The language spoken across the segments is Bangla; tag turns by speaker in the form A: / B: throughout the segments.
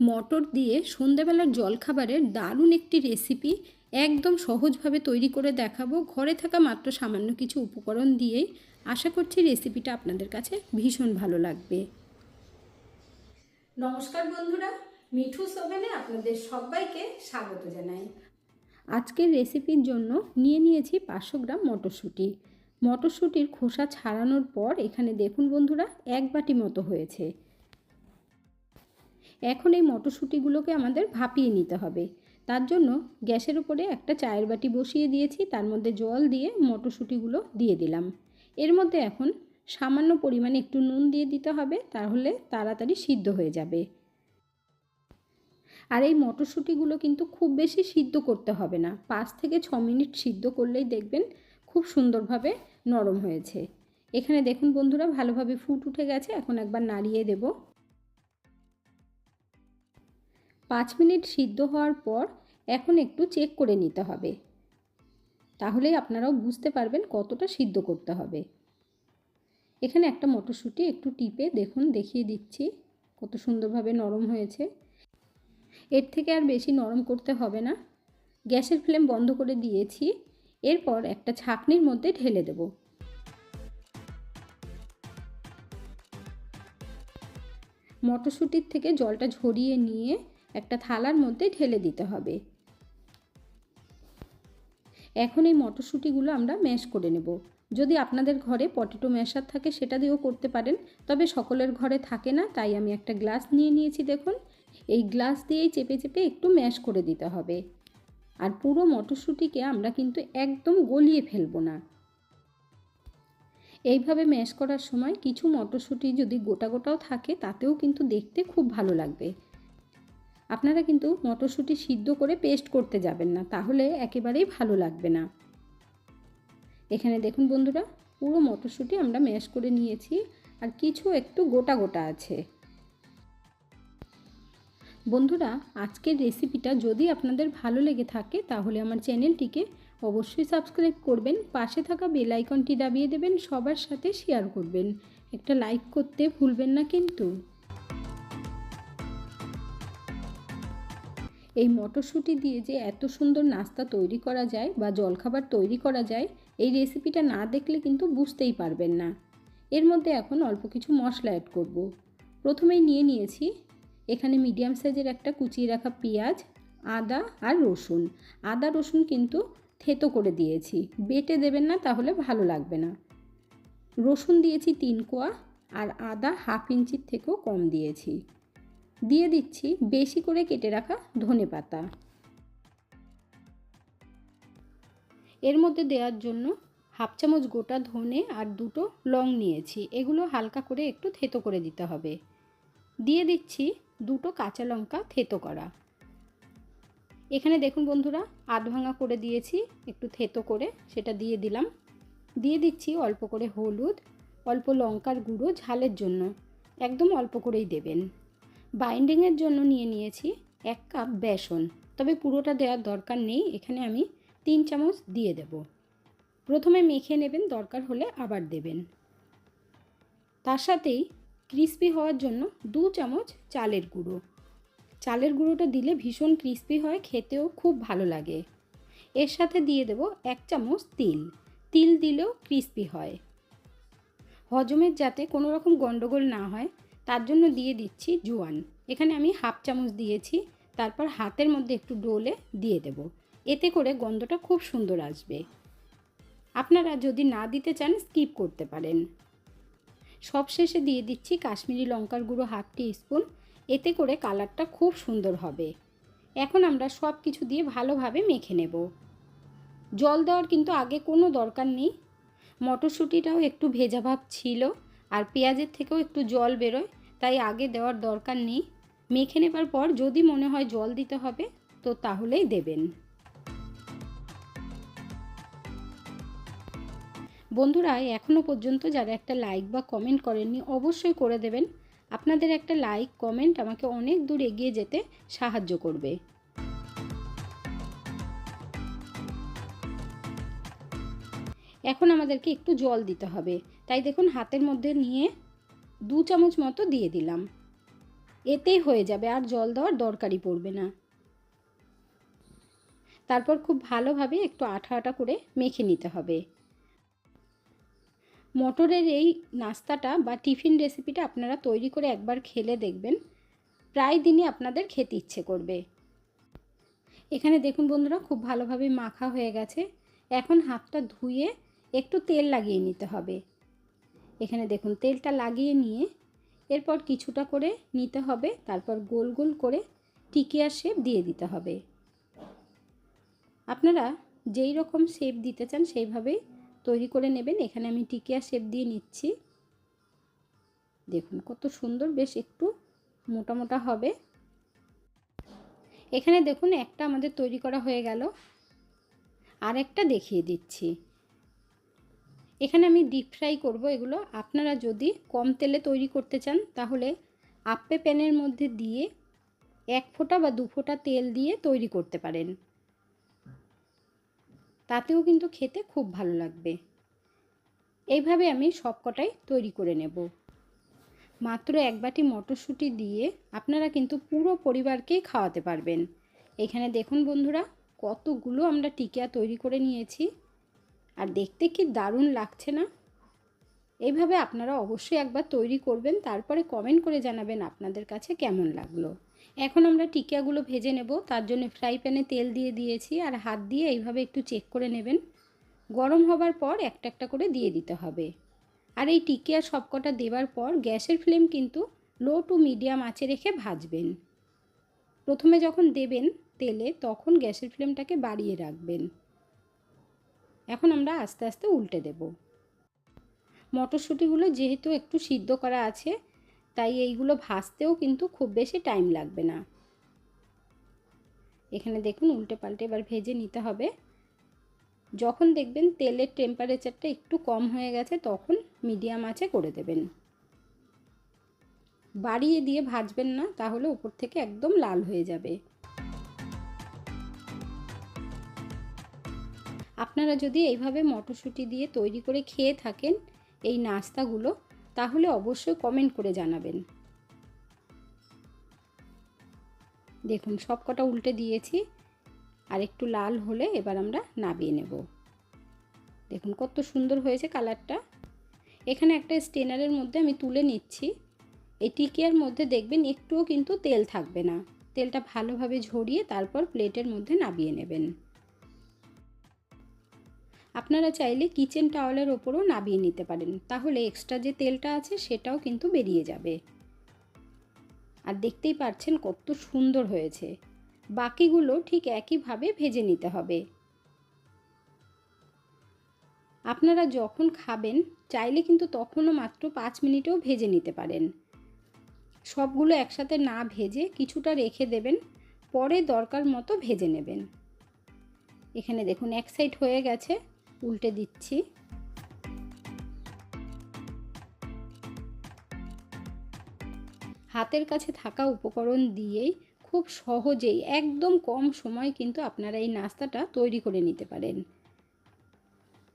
A: মটর দিয়ে সন্ধেবেলার জলখাবারের দারুণ একটি রেসিপি একদম সহজভাবে তৈরি করে দেখাবো। ঘরে থাকা মাত্র সামান্য কিছু উপকরণ দিয়েই আশা করছি রেসিপিটা আপনাদের কাছে ভীষণ ভালো লাগবে। নমস্কার বন্ধুরা, মিঠু সোভেনে আপনাদের সবাইকে স্বাগত জানাই। আজকের রেসিপির জন্য নিয়ে নিয়েছি পাঁচশো গ্রাম মটরশুঁটি। মটরশুঁটির খোসা ছাড়ানোর পর এখানে দেখুন বন্ধুরা, এক বাটি মতো হয়েছে। এখন এই মটরশুঁটিগুলোকে আমাদের ভাপিয়ে নিতে হবে। তার জন্য গ্যাসের উপরে একটা চায়ের বাটি বসিয়ে দিয়েছি, তার মধ্যে জল দিয়ে মটরশুঁটিগুলো দিয়ে দিলাম। এর মধ্যে এখন সামান্য পরিমাণে একটু নুন দিয়ে দিতে হবে, তাহলে তাড়াতাড়ি সিদ্ধ হয়ে যাবে। আর এই মটরশুঁটিগুলো কিন্তু খুব বেশি সিদ্ধ করতে হবে না, পাঁচ থেকে ছ মিনিট সিদ্ধ করলেই দেখবেন খুব সুন্দরভাবে নরম হয়েছে। এখানে দেখুন বন্ধুরা, ভালোভাবে ফুট উঠে গেছে, এখন একবার নাড়িয়ে দেব। পাঁচ মিনিট সিদ্ধ হওয়ার পর এখন একটু চেক করে নিতে হবে। তাহলেই আপনারাও বুঝতে পারবেন কতটা সিদ্ধ করতে হবে। এখানে একটা মটরশুঁটি একটু টিপে দেখুন, দেখিয়ে দিচ্ছি কত সুন্দরভাবে নরম হয়েছে। এর থেকে আর বেশি নরম করতে হবে না। গ্যাসের ফ্লেম বন্ধ করে দিয়েছি, এরপর একটা ছাকনির মধ্যে ঢেলে দেব। মটরশুঁটির থেকে জলটা ঝরিয়ে নিয়ে একটা থালার মধ্যে ঢেলে দিতে হবে। এখন এই মটরশুঁটিগুলো আমরা ম্যাশ করে নেব। যদি আপনাদের ঘরে পটেটো ম্যাশার থাকে, সেটা দিয়েও করতে পারেন। তবে সকলের ঘরে থাকে না, তাই আমি একটা গ্লাস নিয়ে নিয়েছি, দেখুন। এই গ্লাস দিয়েই চেপে চেপে একটু ম্যাশ করে দিতে হবে। আর পুরো মটরশুঁটিকে আমরা কিন্তু একদম গলিয়ে ফেলব না। এইভাবে ম্যাশ করার সময় কিছু মটরশুঁটি যদি গোটা গোটাও থাকে, তাতেও কিন্তু দেখতে খুব ভালো লাগবে। আপনারা কিন্তু মটরশুঁটি সিদ্ধ করে পেস্ট করতে যাবেন না, তাহলে একেবারেই ভালো লাগবে না। এখানে দেখুন বন্ধুরা, পুরো মটরশুঁটি আমরা ম্যাশ করে নিয়েছি আর কিছু একটু গোটা গোটা আছে। বন্ধুরা, আজকের রেসিপিটা যদি আপনাদের ভালো লেগে থাকে, তাহলে আমার চ্যানেলটিকে অবশ্যই সাবস্ক্রাইব করবেন, পাশে থাকা বেল আইকনটি দাবিয়ে দেবেন, সবার সাথে শেয়ার করবেন। একটা লাইক করতে ভুলবেন না কিন্তু। এই মটরশুঁটি দিয়ে যে এত সুন্দর নাস্তা তৈরি করা যায় বা জলখাবার তৈরি করা যায়, এই রেসিপিটা না দেখলে কিন্তু বুঝতেই পারবেন না। এর মধ্যে এখন অল্প কিছু মশলা অ্যাড করব। প্রথমেই নিয়ে নিয়েছি এখানে মিডিয়াম সাইজের একটা কুচিয়ে রাখা পেঁয়াজ, আদা আর রসুন। আদা, রসুন কিন্তু থেতো করে দিয়েছি। বেটে দেবেন না তাহলে ভালো লাগবে না। রসুন দিয়েছি তিন কোয়া আর আদা হাফ ইঞ্চির থেকেও কম দিয়েছি। দিয়ে দিচ্ছি বেশি করে কেটে রাখা ধনে পাতা। এর মধ্যে দেওয়ার জন্য হাফ চামচ গোটা ধনে আর দুটো লং নিয়েছি। এগুলো হালকা করে একটু থেতো করে দিতে হবে। দিয়ে দিচ্ছি দুটো কাঁচা লঙ্কা থেতো করা। এখানে দেখুন বন্ধুরা, আধ ভাঙা করে দিয়েছি, একটু থেতো করে সেটা দিয়ে দিলাম। দিয়ে দিচ্ছি অল্প করে হলুদ, অল্প লঙ্কার গুঁড়ো ঝালের জন্য। একদম অল্প করেই দেবেন। বাইন্ডিংয়ের জন্য নিয়ে নিয়েছি এক কাপ বেসন। তবে পুরোটা দেওয়ার দরকার নেই, এখানে আমি তিন চামচ দিয়ে দেব। প্রথমে মেখে নেবেন, দরকার হলে আবার দেবেন। তার সাথেই ক্রিস্পি হওয়ার জন্য দু চামচ চালের গুঁড়ো। চালের গুঁড়োটা দিলে ভীষণ ক্রিস্পি হয়, খেতেও খুব ভালো লাগে। এর সাথে দিয়ে দেব এক চামচ তিল। তিল দিলেও ক্রিস্পি হয়। হজমের যাতে কোনো রকম গণ্ডগোল না হয় তার জন্য দিয়ে দিচ্ছি জোয়ান। এখানে আমি হাফ চামচ দিয়েছি, তারপর হাতের মধ্যে একটু ডোলে দিয়ে দেব। এতে করে গন্ধটা খুব সুন্দর আসবে। আপনারা যদি না দিতে চান, স্কিপ করতে পারেন। সব শেষে দিয়ে দিচ্ছি কাশ্মীরি লঙ্কার গুঁড়ো হাফ টি স্পুন। এতে করে কালারটা খুব সুন্দর হবে। এখন আমরা সব কিছু দিয়ে ভালোভাবে মেখে নেব। জল দেওয়ার কিন্তু আগে কোনো দরকার নেই। মটরশুঁটিটাও একটু ভেজা ভাব ছিল, আর পেঁয়াজের থেকেও একটু জল বেরোয়। তাই আগে দেওয়ার দরকার নেই। মেখে নেবার পর যদি মনে হয় জল দিতে হবে, তো তাহলেই দেবেন। বন্ধুরা এখনও পর্যন্ত যারা একটা লাইক বা কমেন্ট করেননি, অবশ্যই করে দেবেন। আপনাদের একটা লাইক কমেন্ট আমাকে অনেক দূর এগিয়ে যেতে সাহায্য করবে। এখন আমাদেরকে একটু জল দিতে হবে। তাই দেখুন, হাতের মধ্যে নিয়ে দু চামচ মতো দিয়ে দিলাম। এতেই হয়ে যাবে আর জল দেওয়ার দরকারই পড়বে না। তারপর খুব ভালোভাবে একটু আঠা আঠা করে মেখে নিতে হবে। মটরের এই নাস্তাটা বা টিফিন রেসিপিটা আপনারা তৈরি করে একবার খেলে দেখবেন। প্রায় দিনই আপনাদের খেতে ইচ্ছে করবে। এখানে দেখুন বন্ধুরা, খুব ভালোভাবে মাখা হয়ে গেছে। এখন হাতটা ধুয়ে একটু তেল লাগিয়ে নিতে হবে। এখানে দেখুন, তেলটা লাগিয়ে নিয়ে এরপর কিছুটা করে নিতে হবে, তারপর গোল গোল করে টিকিয়ার শেপ দিয়ে দিতে হবে। আপনারা যেই রকম শেপ দিতে চান সেইভাবেই তৈরি করে নেবেন। এখানে আমি টিকিয়া শেপ দিয়ে নিচ্ছি। দেখুন, কত সুন্দর, বেশ একটু মোটা মোটা হবে। এখানে দেখুন, একটা আমাদের তৈরি করা হয়ে গেল। আর একটা দেখিয়ে দিচ্ছি। এখানে আমি ডিপ ফ্রাই করব এগুলো। আপনারা যদি কম তেলে তৈরি করতে চান, তাহলে আপে প্যানের মধ্যে দিয়ে এক ফোঁটা বা দু ফোঁটা তেল দিয়ে তৈরি করতে পারেন। তাতেও কিন্তু খেতে খুব ভালো লাগবে। এইভাবে আমি সবকটাই তৈরি করে নেব। মাত্র এক বাটি মটরশুঁটি দিয়ে আপনারা কিন্তু পুরো পরিবারকেই খাওয়াতে পারবেন। এখানে দেখুন বন্ধুরা, কতগুলো আমরা টিকিয়া তৈরি করে নিয়েছি। আর দেখতে কি দারুণ লাগছে না? এইভাবে আপনারা অবশ্যই একবার তৈরি করবেন, তারপরে কমেন্ট করে জানাবেন আপনাদের কাছে কেমন লাগল। এখন আমরা টিকিয়াগুলো ভেজে নেব, তার জন্য ফ্রাই প্যানে তেল দিয়ে দিয়েছি আর হাত দিয়ে এইভাবে একটু চেক করে নেবেন। গরম হবার পর একটা একটা করে দিয়ে দিতে হবে। আর এই টিকিয়া সবকটা দেওয়ার পর গ্যাসের ফ্লেম কিন্তু লো টু মিডিয়াম আঁচে রেখে ভাজবেন। প্রথমে যখন দেবেন তেলে, তখন গ্যাসের ফ্লেমটাকে বাড়িয়ে রাখবেন। এখন আমরা আস্তে আস্তে উল্টে দেব। মটরশুঁটিগুলো যেহেতু একটু সিদ্ধ করা আছে, তাই এইগুলো ভাজতেও কিন্তু খুব বেশি টাইম লাগবে না। এখানে দেখুন উল্টে পাল্টে এবার ভেজে নিতে হবে। যখন দেখবেন তেলের টেম্পারেচারটা একটু কম হয়ে গেছে, তখন মিডিয়াম আঁচে করে দেবেন। বাড়িয়ে দিয়ে ভাজবেন না, তাহলে উপর থেকে একদম লাল হয়ে যাবে। আপনারা যদি এইভাবে মটরশুঁটি দিয়ে তৈরি করে খেয়ে থাকেন এই নাস্তাগুলো, তাহলে অবশ্যই কমেন্ট করে জানাবেন। দেখুন সব কটা উল্টে দিয়েছি। আর একটু লাল হলে এবার আমরা নাবিয়ে নেব। দেখুন, কত সুন্দর হয়েছে কালারটা। এখানে একটা স্টেনারের মধ্যে আমি তুলে নিচ্ছি। এই টিকিয়ার মধ্যে দেখবেন একটুও কিন্তু তেল থাকবে না। তেলটা ভালোভাবে ঝরিয়ে তারপর প্লেটের মধ্যে নাবিয়ে নেবেন। আপনারা চাইলে কিচেন টাওয়ালের ওপরও নাবিয়ে নিতে পারেন, তাহলে এক্সট্রা যে তেলটা আছে সেটাও কিন্তু বেরিয়ে যাবে। আর দেখতেই পাচ্ছেন কত সুন্দর হয়েছে। বাকিগুলো ঠিক একইভাবে ভেজে নিতে হবে। আপনারা যখন খাবেন, চাইলে কিন্তু তখনও মাত্র পাঁচ মিনিটেও ভেজে নিতে পারেন। সবগুলো একসাথে না ভেজে কিছুটা রেখে দেবেন, পরে দরকার মতো ভেজে নেবেন। এখানে দেখুন এক সাইড হয়ে গেছে। উল্টে দিচ্ছি। হাতের কাছে থাকা উপকরণ দিয়েই খুব সহজেই, একদম কম সময় কিন্তু আপনারা এই নাস্তাটা তৈরি করে নিতে পারেন।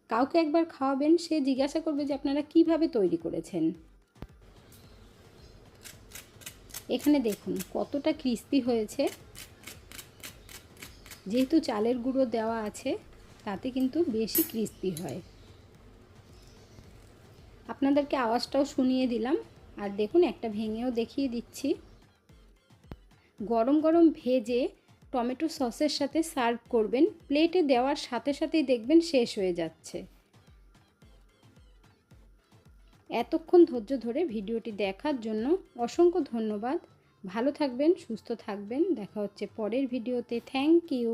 A: কাউকে একবার খাওয়াবেন, সে জিজ্ঞাসা করবে যে আপনারা কীভাবে তৈরি করেছেন। এখানে দেখুন কতটা ক্রিস্পি হয়েছে। যেহেতু চালের গুঁড়ো দেওয়া আছে তাতে কিন্তু বেশি ক্রিস্পি হয়। আপনাদেরকে আওয়াজটাও শুনিয়ে দিলাম। আর দেখুন, একটা ভেঙেও দেখিয়ে দিচ্ছি। গরম গরম ভেজে টমেটো সসের সাথে সার্ভ করবেন। প্লেটে দেওয়ার সাথে সাথেই দেখবেন শেষ হয়ে যাচ্ছে। এতক্ষণ ধৈর্য ধরে ভিডিওটি দেখার জন্য অসংখ্য ধন্যবাদ। ভালো থাকবেন, সুস্থ থাকবেন। দেখা হচ্ছে পরের ভিডিওতে। Thank you